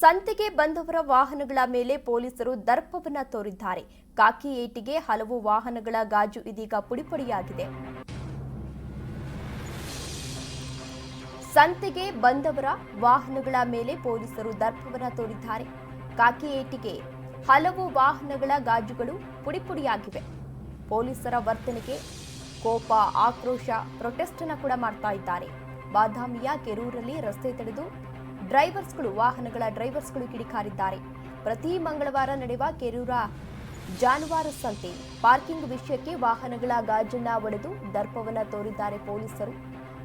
ಸಂತೆಗೆ ಬಂದವರ ವಾಹನಗಳ ಮೇಲೆ ಪೊಲೀಸರು ದರ್ಪವನ್ನ ತೋರಿದ್ದಾರೆ. ಕಾಕಿ ಏಟಿಗೆ ಹಲವು ವಾಹನಗಳ ಗಾಜು ಇದೀಗ ಪುಡಿಪುಡಿಯಾಗಿದೆ. ಸಂತೆಗೆ ಬಂದವರ ವಾಹನಗಳ ಮೇಲೆ ಪೊಲೀಸರು ದರ್ಪವನ್ನ ತೋರಿದ್ದಾರೆ. ಕಾಕಿ ಏಟಿಗೆ ಹಲವು ವಾಹನಗಳ ಗಾಜುಗಳು ಪುಡಿಪುಡಿಯಾಗಿವೆ. ಪೊಲೀಸರ ವರ್ತನೆಗೆ ಕೋಪ, ಆಕ್ರೋಶ ಪ್ರೊಟೆಸ್ಟ್ ಅನ್ನ ಕೂಡ ಮಾಡ್ತಾ ಇದ್ದಾರೆ. ಬಾದಾಮಿಯ ಕೆರೂರಲ್ಲಿ ರಸ್ತೆ ತಡೆದು ಡ್ರೈವರ್ಸ್ಗಳು, ವಾಹನಗಳ ಡ್ರೈವರ್ಸ್ಗಳು ಕಿಡಿಕಾರಿದ್ದಾರೆ. ಪ್ರತಿ ಮಂಗಳವಾರ ನಡೆಯುವ ಕೆರೂರ ಜಾನುವಾರು ಸಂತೆ. ಪಾರ್ಕಿಂಗ್ ವಿಷಯಕ್ಕೆ ವಾಹನಗಳ ಗಾಜನ್ನ ಒಡೆದು ದರ್ಪವನ್ನ ತೋರಿದ್ದಾರೆ ಪೊಲೀಸರು.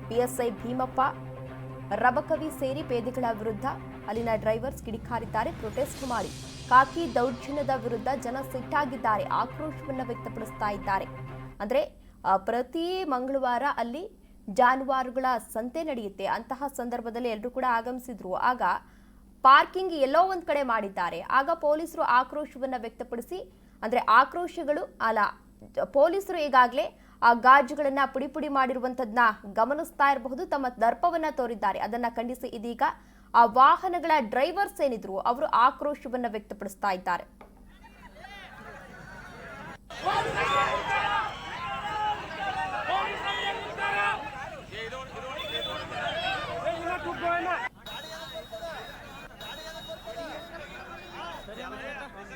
ಪಿಎಸ್ಐ ಭೀಮಪ್ಪ, ರಬಕವಿ ಸೇರಿ ಪೇದೆಗಳ ವಿರುದ್ಧ ಅಲ್ಲಿನ ಡ್ರೈವರ್ಸ್ ಕಿಡಿಕಾರಿದ್ದಾರೆ, ಪ್ರೊಟೆಸ್ಟ್ ಮಾಡಿ. ಕಾಕಿ ದೌರ್ಜನ್ಯದ ವಿರುದ್ಧ ಜನ ಸಿಟ್ಟಾಗಿದ್ದಾರೆ, ಆಕ್ರೋಶವನ್ನು ವ್ಯಕ್ತಪಡಿಸ್ತಾ ಇದ್ದಾರೆ. ಅಂದರೆ ಪ್ರತಿ ಮಂಗಳವಾರ ಅಲ್ಲಿ ಜಾನುವಾರುಗಳ ಸಂತೆ ನಡೆಯುತ್ತೆ. ಅಂತಹ ಸಂದರ್ಭದಲ್ಲಿ ಎಲ್ಲರೂ ಕೂಡ ಆಗಮಿಸಿದ್ರು. ಆಗ ಪಾರ್ಕಿಂಗ್ ಎಲ್ಲೋ ಒಂದು ಕಡೆ ಮಾಡಿದ್ದಾರೆ. ಆಗ ಪೊಲೀಸರು ಆಕ್ರೋಶವನ್ನು ವ್ಯಕ್ತಪಡಿಸಿ, ಅಂದ್ರೆ ಆಕ್ರೋಶಗಳು ಅಲ್ಲ, ಪೊಲೀಸರು ಈಗಾಗಲೇ ಆ ಗಾಜುಗಳನ್ನು ಪುಡಿ ಪುಡಿ ಮಾಡಿರುವಂತದ್ನ ಗಮನಿಸ್ತಾ ಇರಬಹುದು, ತಮ್ಮ ದರ್ಪವನ್ನು ತೋರಿದ್ದಾರೆ. ಅದನ್ನ ಖಂಡಿಸಿ ಇದೀಗ ಆ ವಾಹನಗಳ ಡ್ರೈವರ್ಸ್ ಏನಿದ್ರು, ಅವರು ಆಕ್ರೋಶವನ್ನು ವ್ಯಕ್ತಪಡಿಸ್ತಾ ಇದ್ದಾರೆ.